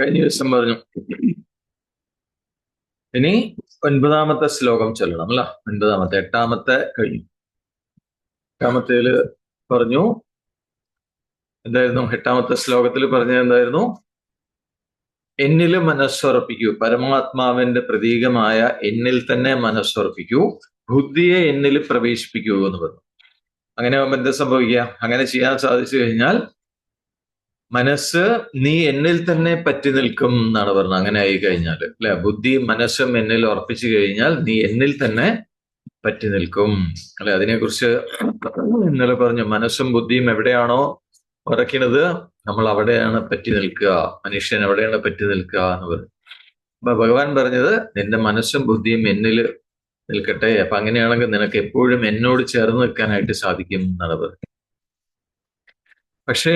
കഴിഞ്ഞ ദിവസം പറഞ്ഞു ഇനി ഒൻപതാമത്തെ ശ്ലോകം ചൊല്ലണം അല്ല? ഒൻപതാമത്തെ എട്ടാമത്തെ കഴിഞ്ഞു. എട്ടാമത്തേൽ പറഞ്ഞു എന്തായിരുന്നു? എട്ടാമത്തെ ശ്ലോകത്തിൽ പറഞ്ഞത് എന്തായിരുന്നു? എന്നിൽ മനസ്സുറപ്പിക്കൂ പരമാത്മാവിന്റെ പ്രതീകമായ എന്നിൽ തന്നെ മനസ്സുറപ്പിക്കൂ ബുദ്ധിയെ എന്നിൽ പ്രവേശിപ്പിക്കൂ എന്ന് പറഞ്ഞു. അങ്ങനെ ആവുമ്പോ എന്താ സംഭവിക്കുക? അങ്ങനെ ചെയ്യാൻ സാധിച്ചു കഴിഞ്ഞാൽ മനസ്സ് നീ എന്നിൽ തന്നെ പറ്റി നിൽക്കും എന്നാണ് പറഞ്ഞത്. അങ്ങനെ ആയി കഴിഞ്ഞാൽ അല്ലെ? ബുദ്ധി മനസ്സും എന്നിൽ ഉറപ്പിച്ചു കഴിഞ്ഞാൽ നീ എന്നിൽ തന്നെ പറ്റി നിൽക്കും അല്ലെ? അതിനെക്കുറിച്ച് ഇന്നലെ പറഞ്ഞു മനസ്സും ബുദ്ധിയും എവിടെയാണോ ഉറക്കണത് നമ്മൾ അവിടെയാണ് പറ്റി നിൽക്കുക മനുഷ്യൻ എവിടെയാണ് പറ്റി നിൽക്കുക എന്ന് പറഞ്ഞു. അപ്പൊ ഭഗവാൻ പറഞ്ഞത് നിന്റെ മനസ്സും ബുദ്ധിയും എന്നിൽ നിൽക്കട്ടെ. അപ്പൊ അങ്ങനെയാണെങ്കിൽ നിനക്ക് എപ്പോഴും എന്നോട് ചേർന്ന് നിൽക്കാനായിട്ട് സാധിക്കും എന്നാണ് പറഞ്ഞത്. പക്ഷേ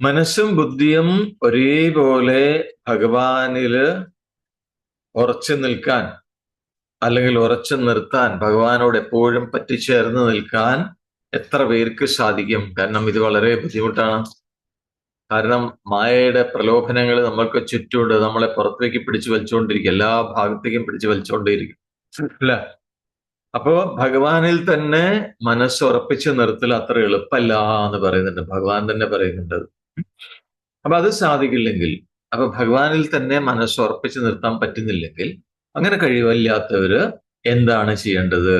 മനസ്സും ബുദ്ധിയും ഒരേപോലെ ഭഗവാനിൽ ഉറച്ചു നിൽക്കാൻ അല്ലെങ്കിൽ ഉറച്ചു നിർത്താൻ ഭഗവാനോട് എപ്പോഴും പറ്റിച്ചേർന്ന് നിൽക്കാൻ എത്ര പേർക്ക് സാധിക്കും? കാരണം ഇത് വളരെ ബുദ്ധിമുട്ടാണ്. കാരണം മായയുടെ പ്രലോഭനങ്ങൾ നമ്മൾക്ക് ചുറ്റുമുണ്ട്. നമ്മളെ പുറത്തേക്ക് പിടിച്ചു വലിച്ചുകൊണ്ടിരിക്കും. എല്ലാ ഭാഗത്തേക്കും പിടിച്ചു വലിച്ചുകൊണ്ടിരിക്കും. അല്ല? അപ്പോ ഭഗവാനിൽ തന്നെ മനസ്സ് ഉറപ്പിച്ച് നിർത്തൽ അത്ര എളുപ്പമല്ല എന്ന് പറയുന്നുണ്ട്. ഭഗവാൻ തന്നെ പറയുന്നുണ്ട് അപ്പൊ അത് സാധിക്കില്ലെങ്കിൽ അപ്പൊ ഭഗവാനിൽ തന്നെ മനസ്സുറപ്പിച്ച് നിർത്താൻ പറ്റുന്നില്ലെങ്കിൽ അങ്ങനെ കഴിവില്ലാത്തവര് എന്താണ് ചെയ്യേണ്ടത്?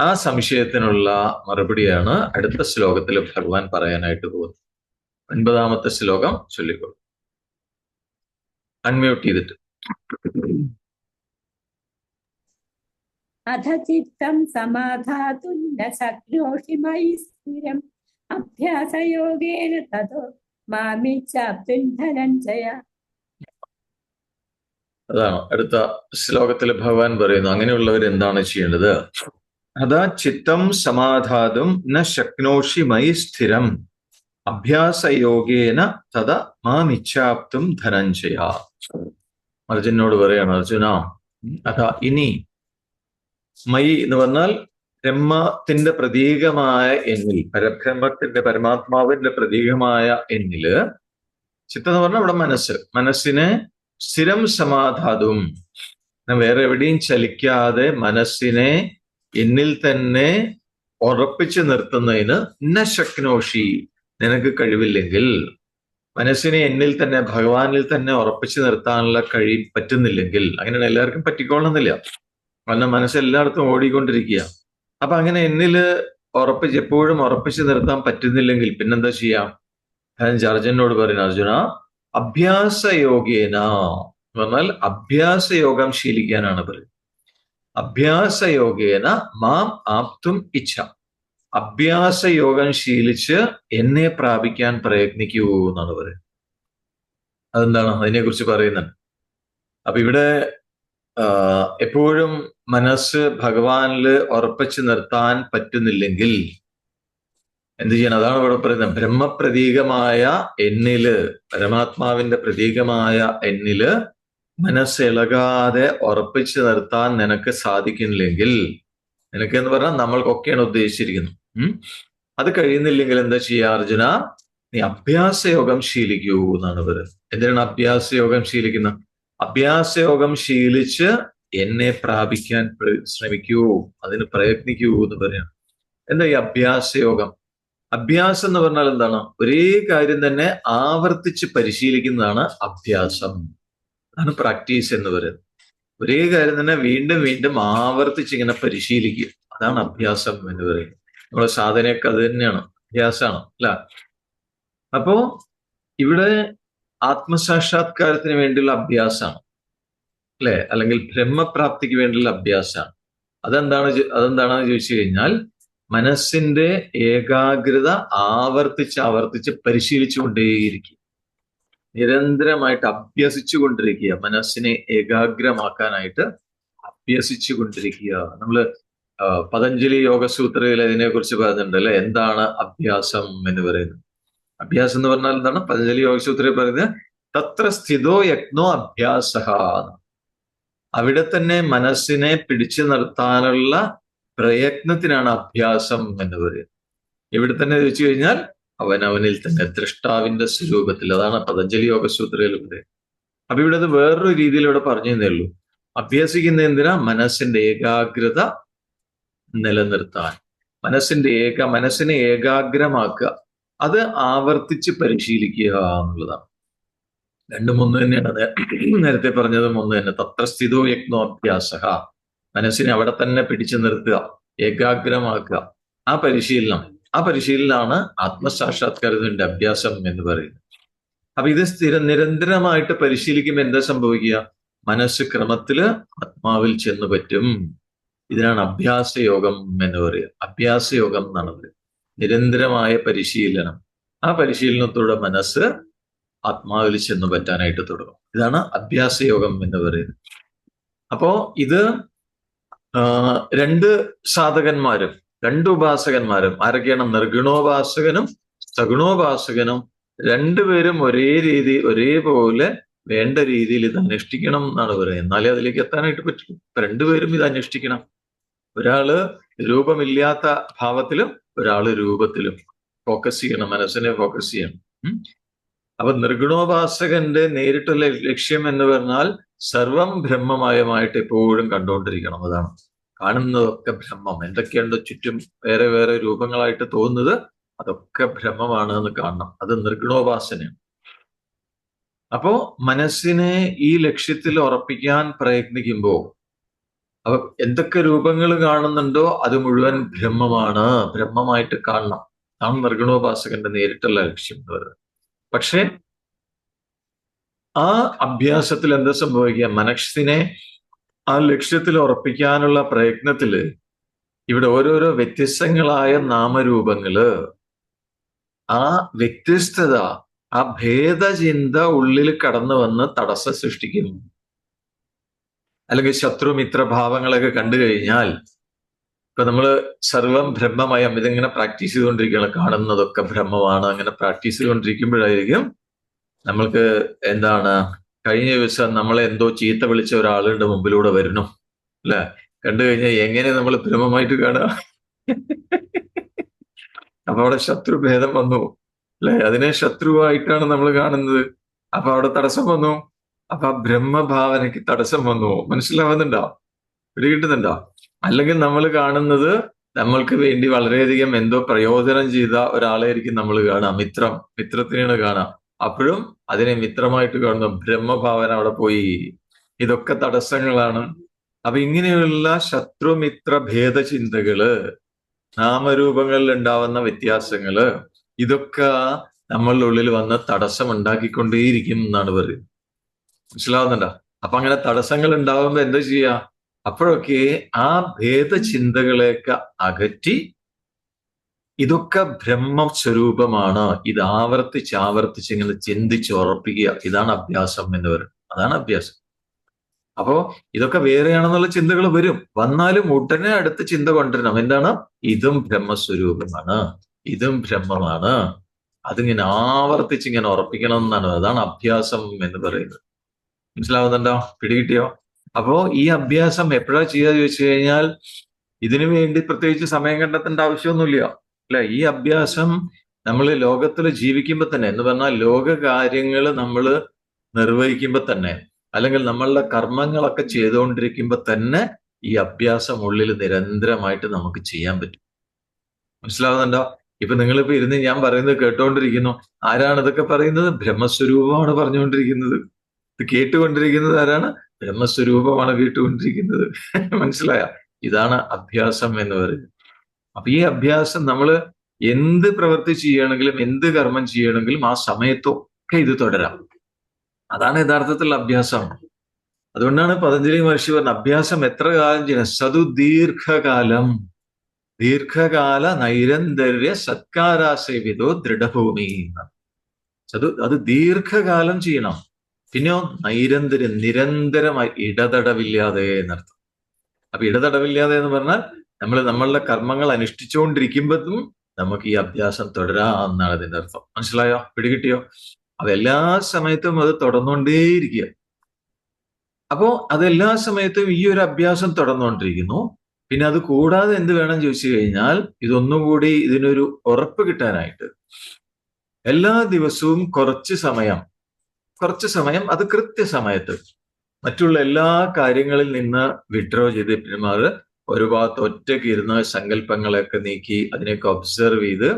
ആ സംശയത്തിനുള്ള മറുപടിയാണ് അടുത്ത ശ്ലോകത്തിൽ ഭഗവാൻ പറയാനായിട്ട് പോകുന്നത്. ഒൻപതാമത്തെ ശ്ലോകം ചൊല്ലിക്കോളൂ. അൺമ്യൂട്ട് ചെയ്തിട്ട്. അധ ചിത്തം സമാധാതും ന ശക്നോഷി മയി സ്ഥിരം. അഭ്യാസയോഗേന തതോ അതാണ്. അടുത്ത ശ്ലോകത്തിൽ ഭഗവാൻ പറയുന്നു അങ്ങനെയുള്ളവർ എന്താണ് ചെയ്യേണ്ടത്? അതാ ചിത്തം സമാധാതും ന ശക്നോഷി മൈ സ്ഥിരം. അഭ്യാസയോഗേന തഥ മാമിച്ഛാപ്തും ധനഞ്ജയ. അർജുനോട് പറയാണ് അർജുന അതാ ഇനി മൈ എന്ന് പറഞ്ഞാൽ ബ്രഹ്മത്തിന്റെ പ്രതീകമായ എന്നിൽ പരബ്രഹ്മത്തിന്റെ പരമാത്മാവിന്റെ പ്രതീകമായ എന്നിൽ ചിത്തം എന്ന് പറഞ്ഞാൽ ഇവിടെ മനസ്സ്. മനസ്സിനെ സ്ഥിരം സമാധാതും. വേറെ എവിടെയും ചലിക്കാതെ മനസ്സിനെ എന്നിൽ തന്നെ ഉറപ്പിച്ചു നിർത്തുന്നതിന് ന ശക്നോഷി നിനക്ക് കഴിവില്ലെങ്കിൽ മനസ്സിനെ എന്നിൽ തന്നെ ഭഗവാനിൽ തന്നെ ഉറപ്പിച്ചു നിർത്താനുള്ള കഴി പറ്റുന്നില്ലെങ്കിൽ അങ്ങനെയാണ് എല്ലാവർക്കും പറ്റിക്കോളണമെന്നില്ല കാരണം മനസ്സ് എല്ലായിടത്തും ഓടിക്കൊണ്ടിരിക്കുക അപ്പൊ അങ്ങനെ എന്നിൽ ഉറപ്പിച്ച് എപ്പോഴും ഉറപ്പിച്ചു നിർത്താൻ പറ്റുന്നില്ലെങ്കിൽ പിന്നെന്താ ചെയ്യാം? ഞാൻ അർജുനോട് പറയുന്നു അർജുന അഭ്യാസയോഗേന എന്ന് പറഞ്ഞാൽ അഭ്യാസ യോഗം ശീലിക്കാനാണ് പറയുന്നത്. അഭ്യാസ യോഗേന മാം ആപ്തും ഇച്ഛ. അഭ്യാസ യോഗം ശീലിച്ച് എന്നെ പ്രാപിക്കാൻ പ്രയത്നിക്കൂ എന്നാണ് പറയുന്നത്. അതെന്താണ്? അതിനെക്കുറിച്ച് പറയുന്നുണ്ട്. അപ്പൊ ഇവിടെ എപ്പോഴും മനസ്സ് ഭഗവാനിൽ ഉറപ്പിച്ചു നിർത്താൻ പറ്റുന്നില്ലെങ്കിൽ എന്ത് ചെയ്യണം? അതാണ് ഇവിടെ പറയുന്നത്. ബ്രഹ്മപ്രതീകമായ എന്നിൽ പരമാത്മാവിന്റെ പ്രതീകമായ എന്നിൽ മനസ്സ് ഇളകാതെ ഉറപ്പിച്ചു നിർത്താൻ നിനക്ക് സാധിക്കുന്നില്ലെങ്കിൽ നിനക്ക് എന്ന് പറഞ്ഞാൽ നമ്മൾക്കൊക്കെയാണ് ഉദ്ദേശിച്ചിരിക്കുന്നത്. ഉം? അത് കഴിയുന്നില്ലെങ്കിൽ എന്താ ചെയ്യുക അർജുന? നീ അഭ്യാസയോഗം ശീലിക്കൂ എന്നാണ് ഇവർ എന്തിനാണ് അഭ്യാസയോഗം ശീലിക്കുന്നത്? അഭ്യാസയോഗം ശീലിച്ച് എന്നെ പ്രാപിക്കാൻ ശ്രമിക്കൂ അതിന് പ്രയത്നിക്കൂ എന്ന് പറയാം. എന്താ ഈ അഭ്യാസയോഗം? അഭ്യാസം എന്ന് പറഞ്ഞാൽ എന്താണ്? ഒരേ കാര്യം തന്നെ ആവർത്തിച്ച് പരിശീലിക്കുന്നതാണ് അഭ്യാസം. അതാണ് പ്രാക്ടീസ് എന്ന് പറയുന്നത്. ഒരേ കാര്യം തന്നെ വീണ്ടും വീണ്ടും ആവർത്തിച്ച് ഇങ്ങനെ പരിശീലിക്കുക. അതാണ് അഭ്യാസം എന്ന് പറയുന്നത്. നമ്മുടെ സാധനയൊക്കെ അത് തന്നെയാണ്. അഭ്യാസമാണ് അല്ല? അപ്പോ ഇവിടെ ആത്മസാക്ഷാത്കാരത്തിന് വേണ്ടിയുള്ള അഭ്യാസമാണ് അല്ലെ? അല്ലെങ്കിൽ ബ്രഹ്മപ്രാപ്തിക്ക് വേണ്ടിയുള്ള അഭ്യാസമാണ് അതെന്താണ് അതെന്താണെന്ന് ചോദിച്ചു കഴിഞ്ഞാൽ മനസ്സിന്റെ ഏകാഗ്രത ആവർത്തിച്ച് ആവർത്തിച്ച് പരിശീലിച്ചു കൊണ്ടേയിരിക്കുക നിരന്തരമായിട്ട് അഭ്യസിച്ചു കൊണ്ടിരിക്കുക മനസ്സിനെ ഏകാഗ്രമാക്കാനായിട്ട് അഭ്യസിച്ചു കൊണ്ടിരിക്കുക നമ്മൾ പതഞ്ജലി യോഗസൂത്രയിൽ അതിനെ കുറിച്ച് പറയുന്നുണ്ട് അല്ലെ? എന്താണ് അഭ്യാസം എന്ന് പറയുന്നത്? അഭ്യാസം എന്ന് പറഞ്ഞാൽ എന്താണ്? പതഞ്ജലി യോഗസൂത്രയിൽ പറയുന്നത് തത്ര സ്ഥിതോ യജ്ഞോ അഭ്യാസ. അവിടെ തന്നെ മനസ്സിനെ പിടിച്ചു നിർത്താനുള്ള പ്രയത്നത്തിനാണ് അഭ്യാസം എന്ന് പറയുന്നത് ഇവിടെ തന്നെ ചോദിച്ചു കഴിഞ്ഞാൽ അവൻ അവനിൽ തന്നെ ദൃഷ്ടാവിന്റെ സ്വരൂപത്തിൽ. അതാണ് പതഞ്ജലി യോഗസൂത്രയിൽ പറയുന്നത് അപ്പൊ ഇവിടെ അത് വേറൊരു രീതിയിൽ ഇവിടെ പറഞ്ഞു തന്നേ ഉള്ളൂ. അഭ്യസിക്കുന്ന എന്തിനാ? മനസ്സിന്റെ ഏകാഗ്രത നിലനിർത്താൻ. മനസ്സിന്റെ ഏക മനസ്സിനെ ഏകാഗ്രമാക്കുക. അത് ആവർത്തിച്ച് പരിശീലിക്കുക എന്നുള്ളതാണ്. രണ്ടും ഒന്ന് തന്നെയാണ് നേരത്തെ പറഞ്ഞതും ഒന്ന് തന്നെ. തത്രസ്ഥിതോ യജ്ഞോഭ്യാസ. മനസ്സിനെ അവിടെ തന്നെ പിടിച്ചു നിർത്തുക ഏകാഗ്രമാക്കുക. ആ പരിശീലനം. ആ പരിശീലനമാണ് ആത്മസാക്ഷാത്കാരത്തിന്റെ അഭ്യാസം എന്ന് പറയുന്നത്. അപ്പൊ ഇത് സ്ഥിര നിരന്തരമായിട്ട് പരിശീലിക്കുമ്പോൾ എന്താ സംഭവിക്കുക? മനസ്സ് ക്രമത്തിൽ ആത്മാവിൽ ചെന്ന് പറ്റും. ഇതിനാണ് അഭ്യാസ യോഗം എന്ന് പറയുക. അഭ്യാസ യോഗം എന്നാണ് പറയുക. നിരന്തരമായ പരിശീലനം. ആ പരിശീലനത്തോടെ മനസ്സ് ആത്മാവിൽ ചെന്ന് പറ്റാനായിട്ട് തുടങ്ങും. ഇതാണ് അഭ്യാസ യോഗം എന്ന് പറയുന്നത്. അപ്പോ ഇത് രണ്ട് സാധകന്മാരും രണ്ട് ഉപാസകന്മാരും ആരൊക്കെയാണ്? നിർഗുണോപാസകനും സഗുണോപാസകനും രണ്ടുപേരും ഒരേ രീതി ഒരേപോലെ വേണ്ട രീതിയിൽ ഇത് അനുഷ്ഠിക്കണം എന്നാണ് പറയുന്നത്. എന്നാലേ അതിലേക്ക് എത്താനായിട്ട് പറ്റും. രണ്ടുപേരും ഇത് അനുഷ്ഠിക്കണം ഒരാൾ രൂപമില്ലാത്ത ഭാവത്തിലും ഒരാൾ രൂപത്തിലും ഫോക്കസ് ചെയ്യണം മനസ്സിനെ ഫോക്കസ് ചെയ്യണം. അപ്പൊ നിർഗുണോപാസകന്റെ നേരിട്ടുള്ള ലക്ഷ്യം എന്ന് പറഞ്ഞാൽ സർവം ബ്രഹ്മമയമായിട്ട് എപ്പോഴും കണ്ടുകൊണ്ടിരിക്കണം. അതാണ് കാണുന്നതൊക്കെ ബ്രഹ്മം. എന്തൊക്കെയുണ്ടോ ചുറ്റും വേറെ വേറെ രൂപങ്ങളായിട്ട് തോന്നുന്നത് അതൊക്കെ ബ്രഹ്മമാണ് എന്ന് കാണണം. അത് നിർഗുണോപാസനയാണ് അപ്പോ മനസ്സിനെ ഈ ലക്ഷ്യത്തിൽ ഉറപ്പിക്കാൻ പ്രയത്നിക്കുമ്പോൾ അപ്പൊ എന്തൊക്കെ രൂപങ്ങൾ കാണുന്നുണ്ടോ അത് മുഴുവൻ ബ്രഹ്മമാണ്. ബ്രഹ്മമായിട്ട് കാണണം. അതാണ് നിർഗുണോപാസകന്റെ നേരിട്ടുള്ള ലക്ഷ്യം എന്ന് പറയുന്നത്. പക്ഷേ ആ അഭ്യാസത്തിൽ എന്താ സംഭവിക്കുക? മനസ്സിനെ ആ ലക്ഷ്യത്തിൽ ഉറപ്പിക്കാനുള്ള പ്രയത്നത്തിൽ ഇവിടെ ഓരോരോ വ്യത്യസ്തങ്ങളായ നാമരൂപങ്ങൾ ആ വ്യത്യസ്തത ആ ഭേദചിന്ത ഉള്ളിൽ കടന്നു വന്ന് തടസ്സം സൃഷ്ടിക്കും അല്ലെങ്കിൽ ശത്രുമിത്ര ഭാവങ്ങളൊക്കെ കണ്ടു കഴിഞ്ഞാൽ ഇപ്പൊ നമ്മൾ സർവം ബ്രഹ്മമയം ഇതിങ്ങനെ പ്രാക്ടീസ് ചെയ്തുകൊണ്ടിരിക്കുകയാണ് കാണുന്നതൊക്കെ ബ്രഹ്മമാണ് അങ്ങനെ പ്രാക്ടീസ് ചെയ്തുകൊണ്ടിരിക്കുമ്പോഴായിരിക്കും നമ്മൾക്ക് എന്താണ് കഴിഞ്ഞ ദിവസം നമ്മളെ എന്തോ ചീത്ത വിളിച്ച ഒരാളുടെ മുമ്പിലൂടെ വരുന്നു അല്ലെ? കണ്ടു കഴിഞ്ഞാൽ എങ്ങനെ നമ്മൾ ബ്രഹ്മമായിട്ട് കാണുക? അപ്പൊ അവിടെ ശത്രുഭേദം വന്നു അല്ലെ? അതിനെ ശത്രുവായിട്ടാണ് നമ്മൾ കാണുന്നത്. അപ്പൊ അവിടെ തടസ്സം വന്നു. അപ്പൊ ആ ബ്രഹ്മഭാവനയ്ക്ക് തടസ്സം വന്നു. മനസ്സിലാവുന്നുണ്ടോ? പിടികിട്ടുന്നുണ്ടോ അല്ലെങ്കിൽ നമ്മൾ കാണുന്നത് നമ്മൾക്ക് വേണ്ടി വളരെയധികം എന്തോ പ്രയോജനം ചെയ്ത ഒരാളായിരിക്കും നമ്മൾ കാണാം മിത്രം മിത്രത്തിനെയാണ് കാണാം അപ്പോഴും അതിനെ മിത്രമായിട്ട് കാണുന്നു ബ്രഹ്മഭാവന അവിടെ പോയി. ഇതൊക്കെ തടസ്സങ്ങളാണ്. അപ്പൊ ഇങ്ങനെയുള്ള ശത്രുമിത്ര ഭേദചിന്തകൾ നാമരൂപങ്ങളിൽ ഉണ്ടാവുന്ന വ്യത്യാസങ്ങൾ ഇതൊക്കെ നമ്മളുടെ ഉള്ളിൽ വന്ന് തടസ്സം ഉണ്ടാക്കിക്കൊണ്ടേയിരിക്കും എന്നാണ് പറയുന്നത്. മനസ്സിലാവുന്നുണ്ടോ? അപ്പൊ അങ്ങനെ തടസ്സങ്ങൾ ഉണ്ടാവുമ്പോ എന്താ ചെയ്യാ? അപ്പോഴൊക്കെ ആ ഭേദചിന്തകളെയൊക്കെ അകറ്റി ഇതൊക്കെ ബ്രഹ്മ സ്വരൂപമാണ് ഇത് ആവർത്തിച്ച് ആവർത്തിച്ച് ഇങ്ങനെ ചിന്തിച്ച് ഉറപ്പിക്കുക. ഇതാണ് അഭ്യാസം എന്ന് പറയുന്നത്. അതാണ് അഭ്യാസം. അപ്പോ ഇതൊക്കെ വേറെയാണെന്നുള്ള ചിന്തകൾ വരും. വന്നാലും ഉടനെ അടുത്ത ചിന്ത കൊണ്ടുവരണം. എന്താണ്? ഇതും ബ്രഹ്മസ്വരൂപമാണ്. ഇതും ബ്രഹ്മമാണ്. അതിങ്ങനെ ആവർത്തിച്ച് ഇങ്ങനെ ഉറപ്പിക്കണം എന്നാണ്. അതാണ് അഭ്യാസം എന്ന് പറയുന്നത്. മനസ്സിലാവുന്നുണ്ടോ? പിടികിട്ടിയോ? അപ്പോ ഈ അഭ്യാസം എപ്പോഴാ ചെയ്യാന്ന് ചോദിച്ചു കഴിഞ്ഞാൽ ഇതിനു വേണ്ടി പ്രത്യേകിച്ച് സമയം കണ്ടെത്തേണ്ട ആവശ്യമൊന്നുമില്ല. അല്ലെ? ഈ അഭ്യാസം നമ്മൾ ലോകത്തിൽ ജീവിക്കുമ്പോൾ തന്നെ എന്ന് പറഞ്ഞാൽ ലോക കാര്യങ്ങൾ നമ്മൾ നിർവഹിക്കുമ്പോൾ തന്നെ അല്ലെങ്കിൽ നമ്മളുടെ കർമ്മങ്ങളൊക്കെ ചെയ്തുകൊണ്ടിരിക്കുമ്പോൾ തന്നെ ഈ അഭ്യാസം ഉള്ളിൽ നിരന്തരമായിട്ട് നമുക്ക് ചെയ്യാൻ പറ്റും. മനസ്സിലാവുന്നുണ്ടോ? ഇപ്പൊ നിങ്ങളിപ്പോ ഇരുന്ന് ഞാൻ പറയുന്നത് കേട്ടോണ്ടിരിക്കുന്നു. ആരാണ് ഇതൊക്കെ പറയുന്നത്? ബ്രഹ്മസ്വരൂപമാണ് പറഞ്ഞുകൊണ്ടിരിക്കുന്നത്. കേട്ടുകൊണ്ടിരിക്കുന്നത് ആരാണ്? ബ്രഹ്മസ്വരൂപമാണ് കേട്ടുകൊണ്ടിരിക്കുന്നത്. മനസ്സിലായ? ഇതാണ് അഭ്യാസം എന്ന് പറയുന്നത്. അപ്പൊ ഈ അഭ്യാസം നമ്മൾ എന്ത് പ്രവൃത്തി ചെയ്യണമെങ്കിലും എന്ത് കർമ്മം ചെയ്യണമെങ്കിലും ആ സമയത്തൊക്കെ ഇത് തുടരാം. അതാണ് യഥാർത്ഥത്തിലുള്ള അഭ്യാസം. അതുകൊണ്ടാണ് പതഞ്ജലി മഹർഷി പറഞ്ഞ അഭ്യാസം എത്ര കാലം ചെയ്യണം? സതു ദീർഘകാലം. ദീർഘകാല നൈരന്തര്യ സത്കാരാസേവിതോ ദൃഢഭൂമി സതു അത് ദീർഘകാലം ചെയ്യണം. പിന്നെയോ നൈരന്തര്യം നിരന്തരമായി ഇടതടവില്ലാതെ എന്നർത്ഥം. അപ്പൊ ഇടതടവില്ലാതെ എന്ന് പറഞ്ഞാൽ നമ്മൾ നമ്മളുടെ കർമ്മങ്ങൾ അനുഷ്ഠിച്ചുകൊണ്ടിരിക്കുമ്പോഴും നമുക്ക് ഈ അഭ്യാസം തുടരാം എന്നാണ് അതിന്റെ അർത്ഥം. മനസ്സിലായോ? പിടികിട്ടിയോ? അപ്പൊ എല്ലാ സമയത്തും അത് തുടർന്നുകൊണ്ടേയിരിക്കുക. അപ്പോ അത് എല്ലാ സമയത്തും ഈ ഒരു അഭ്യാസം തുടർന്നുകൊണ്ടിരിക്കുന്നു. പിന്നെ അത് കൂടാതെ എന്ത് വേണം ചോദിച്ചു കഴിഞ്ഞാൽ ഇതൊന്നുകൂടി ഇതിനൊരു ഉറപ്പ് കിട്ടാനായിട്ട് എല്ലാ ദിവസവും കുറച്ച് സമയം കുറച്ച് സമയം അത് കൃത്യസമയത്ത് മറ്റുള്ള എല്ലാ കാര്യങ്ങളിൽ നിന്ന് വിഡ്രോ ചെയ്ത് പിന്മാറ് ഒരു ഭാഗത്ത് ഒറ്റയ്ക്ക് ഇരുന്ന് സങ്കല്പങ്ങളെയൊക്കെ നീക്കി അതിനെയൊക്കെ ഒബ്സർവ് ചെയ്ത്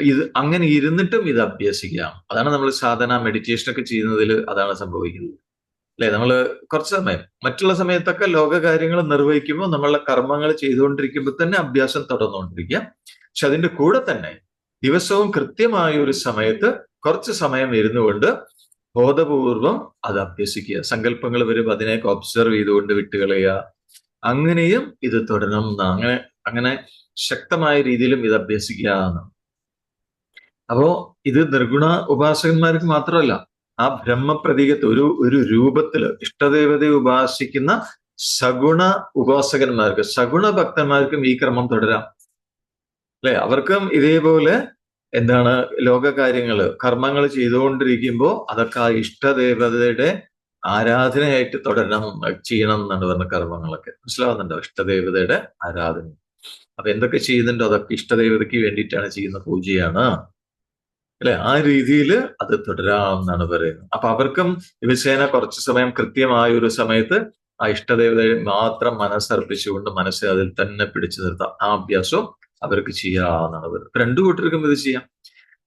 ഇത് അങ്ങനെ ഇരുന്നിട്ടും ഇത് അഭ്യസിക്കാം. അതാണ് നമ്മൾ സാധന മെഡിറ്റേഷൻ ഒക്കെ ചെയ്യുന്നതിൽ അതാണ് സംഭവിക്കുന്നത്. അല്ലെ? നമ്മൾ കുറച്ച് സമയം മറ്റുള്ള സമയത്തൊക്കെ ലോക കാര്യങ്ങൾ നിർവഹിക്കുമ്പോൾ നമ്മളുടെ കർമ്മങ്ങൾ ചെയ്തുകൊണ്ടിരിക്കുമ്പോൾ തന്നെ അഭ്യാസം തുടർന്നുകൊണ്ടിരിക്കുക. പക്ഷെ അതിന്റെ കൂടെ തന്നെ ദിവസവും കൃത്യമായ ഒരു സമയത്ത് കുറച്ച് സമയം ഇരുന്നു കൊണ്ട് ബോധപൂർവം അത് അഭ്യസിക്കുക. സങ്കല്പങ്ങൾ വരുമ്പോൾ അതിനെയൊക്കെ ഒബ്സർവ് ചെയ്തുകൊണ്ട് വിട്ടുകളയുക അങ്ങനെയും ഇത് തുടരണം അങ്ങനെ അങ്ങനെ ശക്തമായ രീതിയിലും ഇത് അഭ്യസിക്കുക എന്നാണ്. അപ്പോ ഇത് നിർഗുണ ഉപാസകന്മാർക്ക് മാത്രമല്ല ആ ബ്രഹ്മപ്രതീകത്തെ ഒരു ഒരു രൂപത്തിൽ ഇഷ്ടദേവതയെ ഉപാസിക്കുന്ന സഗുണ ഉപാസകന്മാർക്ക് സഗുണ ഭക്തന്മാർക്കും ഈ ക്രമം തുടരാം. അല്ലെ? അവർക്കും ഇതേപോലെ എന്താണ് ലോകകാര്യങ്ങൾ കർമ്മങ്ങൾ ചെയ്തുകൊണ്ടിരിക്കുമ്പോൾ അതൊക്കെ ആ ഇഷ്ടദേവതയുടെ ആരാധനയായിട്ട് തുടരണം ചെയ്യണം എന്നാണ് പറഞ്ഞ കർമ്മങ്ങളൊക്കെ. മനസ്സിലാവുന്നുണ്ടോ? ഇഷ്ടദേവതയുടെ ആരാധന. അപ്പൊ എന്തൊക്കെ ചെയ്യുന്നുണ്ടോ? അതൊക്കെ ഇഷ്ടദേവതയ്ക്ക് വേണ്ടിയിട്ടാണ് ചെയ്യുന്ന പൂജയാണ്. അല്ലെ? ആ രീതിയിൽ അത് തുടരാമെന്നാണ് പറയുന്നത്. അപ്പൊ അവർക്കും ദിവസേന കുറച്ച് സമയം കൃത്യമായ ഒരു സമയത്ത് ആ ഇഷ്ടദേവതയെ മാത്രം മനസ്സർപ്പിച്ചുകൊണ്ട് മനസ്സ് അതിൽ തന്നെ പിടിച്ചു നിർത്താം. ആ അഭ്യാസവും അവർക്ക് ചെയ്യാവുന്നതാണ്. വരുന്നത് രണ്ടു കൂട്ടർക്കും ഇത് ചെയ്യാം.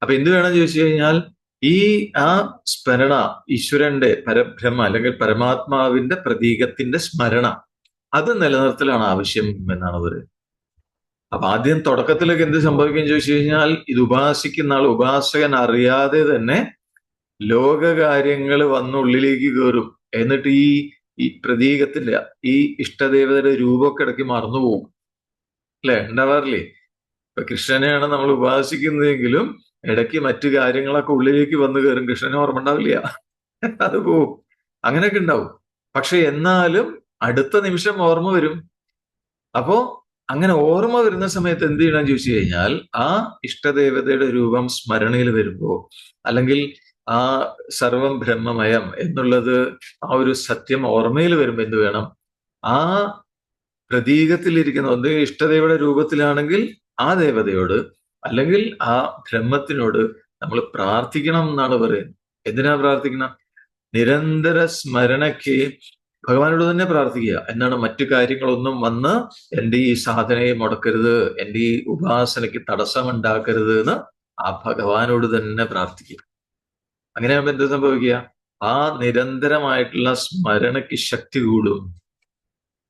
അപ്പൊ എന്ത് വേണം ചോദിച്ചു കഴിഞ്ഞാൽ ഈ ആ സ്മരണ ഈശ്വരന്റെ പരബ്രഹ്മ അല്ലെങ്കിൽ പരമാത്മാവിന്റെ പ്രതീകത്തിന്റെ സ്മരണ അത് നിലനിർത്തലാണ് ആവശ്യം എന്നാണ് പറയുന്നത് അപ്പൊ ആദ്യം തുടക്കത്തിലേക്ക് എന്ത് സംഭവിക്കും ചോദിച്ചു കഴിഞ്ഞാൽ ഇത് ഉപാസിക്കുന്ന ആൾ ഉപാസകൻ അറിയാതെ തന്നെ ലോകകാര്യങ്ങൾ വന്നുള്ളിലേക്ക് കയറും. എന്നിട്ട് ഈ ഈ പ്രതീകത്തിന്റെ ഈ ഇഷ്ടദേവതയുടെ രൂപമൊക്കെ ഇടയ്ക്ക് മറന്നുപോകും. അല്ലെ? ഉണ്ടാവാറില്ലേ? ഇപ്പൊ കൃഷ്ണനെയാണ് നമ്മൾ ഉപാസിക്കുന്നതെങ്കിലും ഇടയ്ക്ക് മറ്റു കാര്യങ്ങളൊക്കെ ഉള്ളിലേക്ക് വന്നു കയറും. കൃഷ്ണനെ ഓർമ്മ ഉണ്ടാവില്ല. അത് പോവും. അങ്ങനെയൊക്കെ ഉണ്ടാവും. പക്ഷെ എന്നാലും അടുത്ത നിമിഷം ഓർമ്മ വരും. അപ്പോ അങ്ങനെ ഓർമ്മ വരുന്ന സമയത്ത് എന്ത് ചെയ്യണം ചോദിച്ചു കഴിഞ്ഞാൽ ആ ഇഷ്ടദേവതയുടെ രൂപം സ്മരണയിൽ വരുമ്പോ അല്ലെങ്കിൽ ആ സർവം ബ്രഹ്മമയം എന്നുള്ളത് ആ ഒരു സത്യം ഓർമ്മയിൽ വരുമ്പോ എന്ത് വേണം? ആ പ്രതീകത്തിലിരിക്കുന്ന ഒന്ന് ഇഷ്ടദേവയുടെ രൂപത്തിലാണെങ്കിൽ ആ ദേവതയോട് അല്ലെങ്കിൽ ആ ബ്രഹ്മത്തിനോട് നമ്മൾ പ്രാർത്ഥിക്കണം എന്നാണ് പറയുന്നത്. എന്തിനാ പ്രാർത്ഥിക്കണം? നിരന്തര സ്മരണയ്ക്ക് ഭഗവാനോട് തന്നെ പ്രാർത്ഥിക്കുക. എന്നാണ് മറ്റു കാര്യങ്ങളൊന്നും വന്ന് എന്റെ ഈ സാധനയെ മുടക്കരുത് എന്റെ ഈ ഉപാസനയ്ക്ക് തടസ്സമുണ്ടാക്കരുത് എന്ന് ആ ഭഗവാനോട് തന്നെ പ്രാർത്ഥിക്കുക. അങ്ങനെയാകുമ്പോൾ എന്ത് സംഭവിക്കുക? ആ നിരന്തരമായിട്ടുള്ള സ്മരണയ്ക്ക് ശക്തി കൂടും.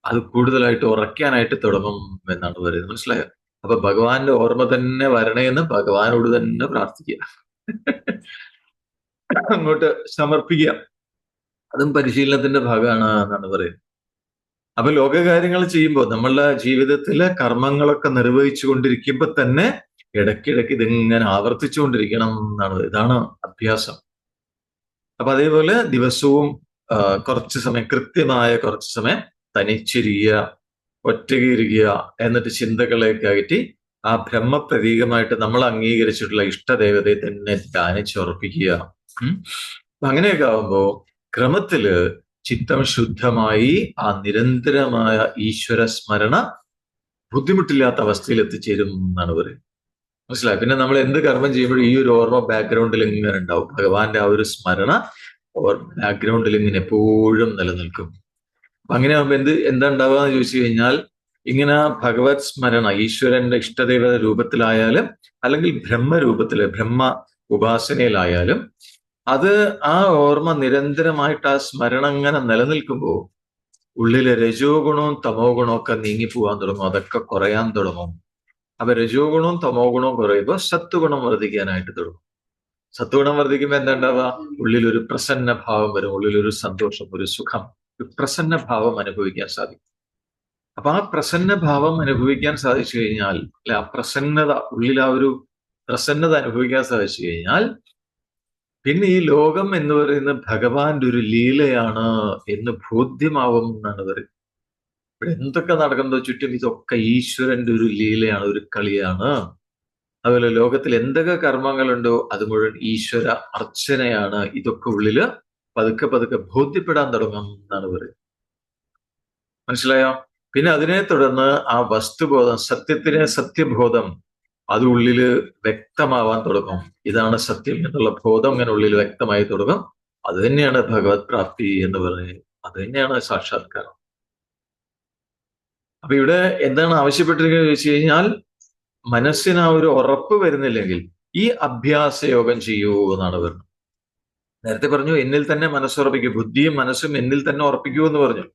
അത് കൂടുതലായിട്ട് ഉറയ്ക്കാനായിട്ട് തുടങ്ങും എന്നാണ് പറയുന്നത്. മനസ്സിലായോ? അപ്പൊ ഭഗവാന്റെ ഓർമ്മ തന്നെ വരണേന്ന് ഭഗവാനോട് തന്നെ പ്രാർത്ഥിക്കുക. അങ്ങോട്ട് സമർപ്പിക്കുക. അതും പരിശീലനത്തിന്റെ ഭാഗമാണ് എന്നാണ് പറയുന്നത്. അപ്പൊ ലോകകാര്യങ്ങൾ ചെയ്യുമ്പോൾ നമ്മളുടെ ജീവിതത്തിലെ കർമ്മങ്ങളൊക്കെ നിർവഹിച്ചു കൊണ്ടിരിക്കുമ്പോ തന്നെ ഇടയ്ക്കിടയ്ക്ക് ഇതിങ്ങനെ ആവർത്തിച്ചുകൊണ്ടിരിക്കണം എന്നാണ് ഇതാണ് അഭ്യാസം. അപ്പൊ അതേപോലെ ദിവസവും കുറച്ച് സമയം കൃത്യമായ കുറച്ച് സമയം തനിച്ചിരിക്കുക ഒറ്റയ്ക്ക് എന്നിട്ട് ചിന്തകളെ അകറ്റി ആ ബ്രഹ്മപ്രതീകമായിട്ട് നമ്മൾ അംഗീകരിച്ചിട്ടുള്ള ഇഷ്ടദേവതയെ തന്നെ ധ്യാനിച്ചുറപ്പിക്കുക. അങ്ങനെയൊക്കെ ആവുമ്പോ ക്രമത്തിൽ ചിത്തം ശുദ്ധമായി ആ നിരന്തരമായ ഈശ്വര സ്മരണ ബുദ്ധിമുട്ടില്ലാത്ത അവസ്ഥയിൽ എത്തിച്ചേരും എന്നാണ് പറയുന്നത്. മനസ്സിലായി? പിന്നെ നമ്മൾ എന്ത് കർമ്മം ചെയ്യുമ്പോഴും ഈ ഒരു ഓർമ്മ ബാക്ക്ഗ്രൗണ്ടിൽ ഇങ്ങനെ ഉണ്ടാവും. ഭഗവാന്റെ ആ ഒരു സ്മരണ ബാക്ക്ഗ്രൗണ്ടിൽ ഇങ്ങനെ എപ്പോഴും നിലനിൽക്കും. അങ്ങനെ ആകുമ്പോൾ എന്ത് എന്താ ഉണ്ടാവുക എന്ന് ചോദിച്ചു കഴിഞ്ഞാൽ ഇങ്ങനെ ഭഗവത് സ്മരണ ഈശ്വരന്റെ ഇഷ്ടദേവത രൂപത്തിലായാലും അല്ലെങ്കിൽ ബ്രഹ്മരൂപത്തിൽ ബ്രഹ്മ ഉപാസനയിലായാലും അത് ആ ഓർമ്മ നിരന്തരമായിട്ട് ആ സ്മരണ അങ്ങനെ നിലനിൽക്കുമ്പോൾ ഉള്ളിലെ രജോ ഗുണവും തമോ ഗുണവും ഒക്കെ നീങ്ങിപ്പോവാൻ തുടങ്ങും. അതൊക്കെ കുറയാൻ തുടങ്ങും. അപ്പൊ രജോ ഗുണവും തമോ ഗുണവും കുറയുമ്പോൾ സത്വഗുണം വർദ്ധിക്കാനായിട്ട് തുടങ്ങും. സത്വഗുണം വർദ്ധിക്കുമ്പോൾ എന്താ ഉണ്ടാവുക ഉള്ളിലൊരു പ്രസന്ന ഭാവം വരും ഉള്ളിലൊരു സന്തോഷം ഒരു സുഖം. പ്രസന്ന ഭാവം അനുഭവിക്കാൻ സാധിക്കും. അപ്പൊ ആ പ്രസന്ന ഭാവം അനുഭവിക്കാൻ സാധിച്ചു കഴിഞ്ഞാൽ അല്ലെ ആ പ്രസന്നത ഉള്ളിൽ ആ ഒരു പ്രസന്നത അനുഭവിക്കാൻ സാധിച്ചു കഴിഞ്ഞാൽ പിന്നെ ഈ ലോകം എന്ന് പറയുന്ന ഭഗവാന്റെ ഒരു ലീലയാണ് എന്ന് ബോധ്യമാവും എന്നാണ് പറയുന്നത്. ഇവിടെ എന്തൊക്കെ നടക്കുന്നതോ ചുറ്റും ഇതൊക്കെ ഈശ്വരന്റെ ഒരു ലീലയാണ് ഒരു കളിയാണ്. അതുപോലെ ലോകത്തിൽ എന്തൊക്കെ കർമ്മങ്ങളുണ്ടോ അത് മുഴുവൻ ഈശ്വര അർച്ചനയാണ് ഇതൊക്കെ ഉള്ളിൽ പതുക്കെ പതുക്കെ ബോധ്യപ്പെടാൻ തുടങ്ങും എന്നാണ് പറയുന്നത്. മനസ്സിലായോ? പിന്നെ അതിനെ തുടർന്ന് ആ വസ്തുബോധം സത്യത്തിന് സത്യബോധം അത് ഉള്ളിൽ വ്യക്തമാവാൻ തുടങ്ങും. ഇതാണ് സത്യം എന്നുള്ള ബോധം ഇങ്ങനെ ഉള്ളിൽ വ്യക്തമായി തുടങ്ങും. അത് തന്നെയാണ് ഭഗവത് പ്രാപ്തി എന്ന് പറയുന്നത് അത് തന്നെയാണ് സാക്ഷാത്കാരം. അപ്പൊ ഇവിടെ എന്താണ് ആവശ്യപ്പെട്ടിരിക്കുന്നത് ചോദിച്ചു കഴിഞ്ഞാൽ മനസ്സിന് ആ ഒരു ഉറപ്പ് വരുന്നില്ലെങ്കിൽ ഈ അഭ്യാസ യോഗം ചെയ്യൂ എന്നാണ് പറയുന്നത്. നേരത്തെ പറഞ്ഞു എന്നിൽ തന്നെ മനസ്സുറപ്പിക്കും. ബുദ്ധിയും മനസ്സും എന്നിൽ തന്നെ ഉറപ്പിക്കൂ എന്ന് പറഞ്ഞു.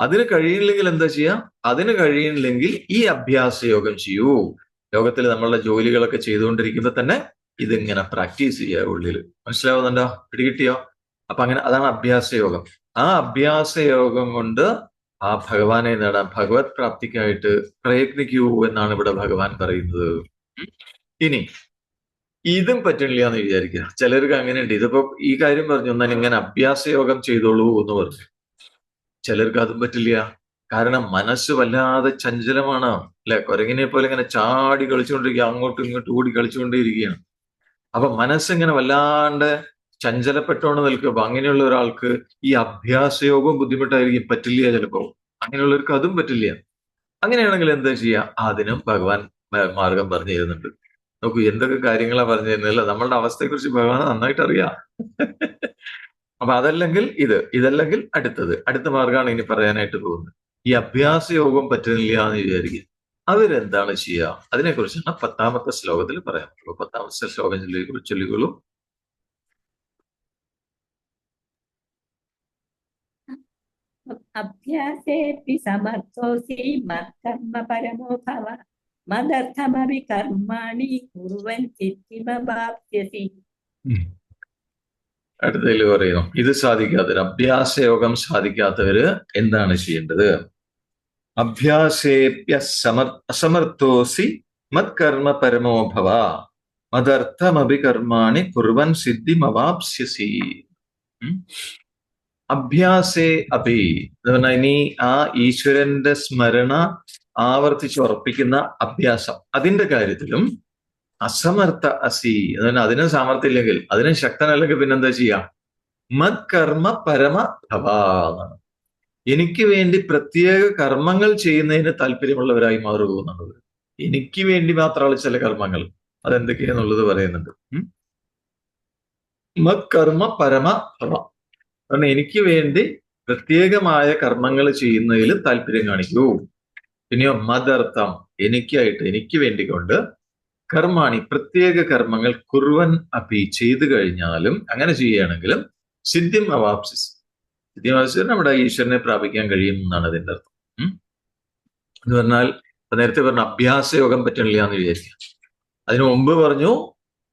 അതിന് കഴിയില്ലെങ്കിൽ എന്താ ചെയ്യാം അതിന് കഴിയില്ലെങ്കിൽ ഈ അഭ്യാസ യോഗം ചെയ്യൂ. യോഗത്തിൽ നമ്മളുടെ ജോലികളൊക്കെ ചെയ്തുകൊണ്ടിരിക്കുമ്പോൾ തന്നെ ഇതിങ്ങനെ പ്രാക്ടീസ് ചെയ്യുക ഉള്ളിൽ മനസ്സിലാവുന്നുണ്ടോ? പിടികിട്ടിയോ? അപ്പൊ അങ്ങനെ അതാണ് അഭ്യാസ യോഗം. ആ അഭ്യാസ യോഗം കൊണ്ട് ആ ഭഗവാനെ നേടാൻ ഭഗവത് പ്രാപ്തിക്കായിട്ട് പ്രയത്നിക്കൂ എന്നാണ് ഇവിടെ ഭഗവാൻ പറയുന്നത്. ഇനി ഇതും പറ്റില്ല എന്ന് വിചാരിക്കുക. ചിലർക്ക് അങ്ങനെയുണ്ട്. ഇതിപ്പോ ഈ കാര്യം പറഞ്ഞു എന്നാൽ ഇങ്ങനെ അഭ്യാസ യോഗം ചെയ്തോളൂ എന്ന് പറഞ്ഞു. ചിലർക്ക് അതും പറ്റില്ല. കാരണം മനസ്സ് വല്ലാതെ ചഞ്ചലമാണ്. അല്ലെ? കുരങ്ങിനെ പോലെ ഇങ്ങനെ ചാടി കളിച്ചുകൊണ്ടിരിക്കുക അങ്ങോട്ടും ഇങ്ങോട്ടും ഓടി കളിച്ചുകൊണ്ടിരിക്കുകയാണ് അപ്പൊ മനസ്സിങ്ങനെ വല്ലാണ്ട് ചഞ്ചലപ്പെട്ടോണ്ട് നിൽക്കുക അപ്പൊ അങ്ങനെയുള്ള ഒരാൾക്ക് ഈ അഭ്യാസയോഗവും ബുദ്ധിമുട്ടായിരിക്കും. പറ്റില്ല ചിലപ്പോ. അങ്ങനെയുള്ളവർക്ക് അതും പറ്റില്ല. അങ്ങനെയാണെങ്കിൽ എന്താ ചെയ്യുക? അതിനും ഭഗവാൻ മാർഗം പറഞ്ഞു തരുന്നുണ്ട് നോക്കൂ എന്തൊക്കെ കാര്യങ്ങളാ പറഞ്ഞു തരുന്നില്ല നമ്മളുടെ അവസ്ഥയെക്കുറിച്ച് ഭഗവാൻ നന്നായിട്ട് അറിയാം അപ്പൊ അതല്ലെങ്കിൽ ഇത് ഇതല്ലെങ്കിൽ അടുത്തത്. അടുത്ത മാർഗമാണ് ഇനി പറയാനായിട്ട് പോകുന്നത്. ഈ അഭ്യാസ യോഗം പറ്റുന്നില്ല എന്ന് വിചാരിക്കുക. അവരെന്താണ് ചെയ്യുക? അതിനെക്കുറിച്ചാണ് പത്താമത്തെ ശ്ലോകത്തിൽ പറയാൻ പറ്റുള്ളൂ. പത്താമത്തെ ശ്ലോകം ചൊല്ലി ചൊല്ലിക്കോളൂ അഭ്യാസേപി സമർത്ഥോസി മത്കർമ്മ പരമോ ഭവ. മദർത്ഥമപി കർമാണി കുറുവൻ സിദ്ധിമവാപ്സ്യസി അടുത്തതിൽ പറയുന്നു ഇത് സാധിക്കാത്തവർ അഭ്യാസയോഗം സാധിക്കാത്തവര് എന്താണ് ചെയ്യേണ്ടത്? അഭ്യാസേപ്യ സമർ അസമർത്ഥോസി മത്കർമ്മ പരമോ ഭവ. മദർത്ഥമപി കർമാണി കുർവൻ സിദ്ധിമവാപ്സ്യസി. അഭ്യാസേ അഭി. എന്ന് പറഞ്ഞാൽ ഇനി ആ ഈശ്വരന്റെ സ്മരണ ആവർത്തിച്ച് ഉറപ്പിക്കുന്ന അഭ്യാസം. അതിന്റെ കാര്യത്തിലും അസമർത്ഥ അസി പറഞ്ഞാൽ അതിനും സാമർത്ഥ്യമില്ലെങ്കിൽ അതിനും ശക്തനല്ലെങ്കിൽ പിന്നെന്താ ചെയ്യാം? മത് കർമ്മ പരമ ഭവ എനിക്ക് വേണ്ടി പ്രത്യേക കർമ്മങ്ങൾ ചെയ്യുന്നതിന് താല്പര്യമുള്ളവരായി മാറുക എന്നുള്ളത്. എനിക്ക് വേണ്ടി മാത്രമുള്ള ചില കർമ്മങ്ങൾ. അതെന്തൊക്കെയാന്നുള്ളത് പറയുന്നുണ്ട്. മത്കർമ്മ മത് കർമ്മ പരമ ഭവ. കാരണം എനിക്ക് വേണ്ടി പ്രത്യേകമായ കർമ്മങ്ങൾ ചെയ്യുന്നതിൽ താല്പര്യം കാണിക്കൂ. പിന്നെയോ മദർത്ഥം എനിക്കായിട്ട് എനിക്ക് വേണ്ടി കൊണ്ട് കർമാണി പ്രത്യേക കർമ്മങ്ങൾ കുറുവൻ അപ്പി ചെയ്തു കഴിഞ്ഞാലും അങ്ങനെ ചെയ്യുകയാണെങ്കിലും സിദ്ധ്യം അവാപ്സിസ്. സിദ്ധിം അവാപ്സിസ് നമ്മുടെ ഈശ്വരനെ പ്രാപിക്കാൻ കഴിയും എന്നാണ് അതിന്റെ അർത്ഥം. എന്ന് പറഞ്ഞാൽ നേരത്തെ പറഞ്ഞ അഭ്യാസ യോഗം പറ്റണില്ല എന്ന് വിചാരിക്കുക. അതിനു മുമ്പ് പറഞ്ഞു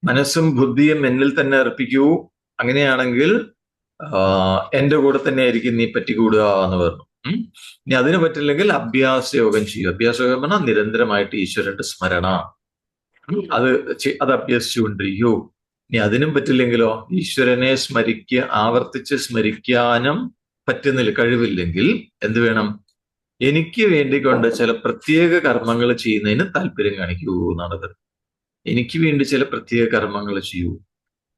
മനസ്സും ബുദ്ധിയും എന്നിൽ തന്നെ അർപ്പിക്കൂ. അങ്ങനെയാണെങ്കിൽ എന്റെ കൂടെ തന്നെ ആയിരിക്കും നീ പറ്റിക്കൂടുക എന്ന് പറഞ്ഞു. ഇനി അതിന് പറ്റില്ലെങ്കിൽ അഭ്യാസ യോഗം ചെയ്യും അഭ്യാസ യോഗം പറഞ്ഞാൽ നിരന്തരമായിട്ട് ഈശ്വരന്റെ സ്മരണ. അത് അത് അഭ്യസിച്ചുകൊണ്ടിരിക്കൂ. ഇനി അതിനും പറ്റില്ലെങ്കിലോ? ഈശ്വരനെ സ്മരിക്കുക ആവർത്തിച്ച് സ്മരിക്കാനും പറ്റുന്നില്ല കഴിവില്ലെങ്കിൽ എന്ത് വേണം? എനിക്ക് വേണ്ടി കൊണ്ട് ചില പ്രത്യേക കർമ്മങ്ങൾ ചെയ്യുന്നതിന് താല്പര്യം കാണിക്കൂ എന്നാണ് പറയുന്നത് എനിക്ക് വേണ്ടി ചില പ്രത്യേക കർമ്മങ്ങൾ ചെയ്യൂ.